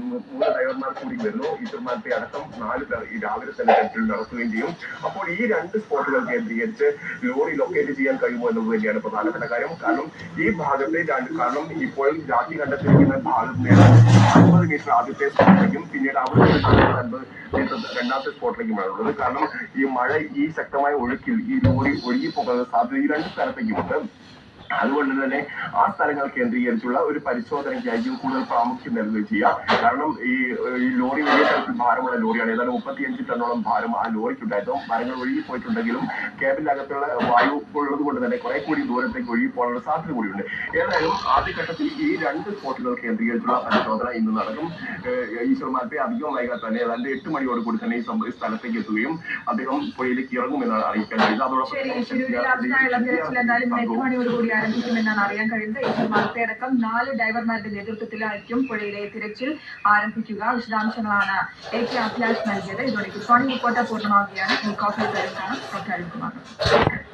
മൂന്ന് ഡ്രൈവർമാർ കൂടി വരുന്നു. ഈശ്വർമാരുടെ അടക്കം നാല് പേർ ഈ രാവിലെ തന്നെ തെരച്ചിൽ നടത്തുകയും ചെയ്യും. അപ്പോൾ ഈ രണ്ട് സ്പോട്ടുകൾ കേന്ദ്രീകരിച്ച് ലോറി ലൊക്കേറ്റ് ചെയ്യാൻ കഴിയുമോ എന്നത് തന്നെയാണ് പ്രധാനപ്പെട്ട കാര്യം. കാരണം ഈ ഭാഗത്തെ രണ്ട് കാരണം ഇപ്പോൾ ജാതി കണ്ടെത്തിയിരിക്കുന്ന ഭാഗത്തെ അൻപത് മീറ്റർ ആദ്യത്തെ സ്പോട്ടിലേക്കും പിന്നീട് അവിടെ അൻപത് മീറ്റർ രണ്ടാമത്തെ സ്പോട്ടിലേക്കുമാണ് ഉള്ളത് കാരണം ഈ മഴ ഈ ശക്തമായ ഒഴുക്കിൽ ഈ ലോറി ഒഴുകി പോകുന്ന സാധ്യത ഈ രണ്ട് സ്ഥലത്തേക്കുമുണ്ട്. അതുകൊണ്ട് തന്നെ ആ സ്ഥലങ്ങൾ കേന്ദ്രീകരിച്ചുള്ള ഒരു പരിശോധനയ്ക്കായിരിക്കും കൂടുതൽ പ്രാമുഖ്യം നൽകുകയും ചെയ്യുക കാരണം ഈ ഈ ലോറി വലിയ തരത്തിൽ ഭാരമുള്ള ലോറിയാണ്. ഏതാണ്ട് മുപ്പത്തിയഞ്ച് ടണ്ണോളം ഭാരം ആ ലോറിക്ക് ഉണ്ടായിരുന്നു മരങ്ങൾ ഒഴുകി പോയിട്ടുണ്ടെങ്കിലും ക്യാബിനകത്തുള്ള വായു ഉള്ളത് കൊണ്ട് തന്നെ കുറെ കൂടി ദൂരത്തേക്ക് ഒഴുകി പോകാനുള്ള സാധ്യത കൂടിയുണ്ട്. ഏതായാലും ആദ്യഘട്ടത്തിൽ ഈ രണ്ട് സ്പോട്ടുകൾ കേന്ദ്രീകരിച്ചുള്ള പരിശോധന ഇന്ന് നടക്കും. ഈശ്വർമാരുടെ അധികം വൈകാതെ തന്നെ ഏതാണ്ട് എട്ട് മണിയോട് കൂടി തന്നെ ഈ സംഭവം സ്ഥലത്തേക്ക് എത്തുകയും അദ്ദേഹം പുഴയിലേക്ക് ഇറങ്ങുമെന്നാണ് അറിയിക്കാൻ കഴിയുന്നത്. ശരി ആരംഭിക്കുമെന്നാണ് അറിയാൻ കഴിയുന്നത്. ഏറ്റവും അടക്കം നാല് ഡ്രൈവർമാരുടെ നേതൃത്വത്തിലായിരിക്കും പുഴയിലെ തിരച്ചിൽ ആരംഭിക്കുക. വിശദാംശങ്ങളാണ് എ കെ അഭിലാഷ് നൽകിയത്. ഇതോടെ കുസ്വാണി റിപ്പോർട്ട് പൂർണമാവുകയാണ്. ഈ കോഫി തരുന്നതാണ് പ്രഖ്യാപിക്കുന്നത്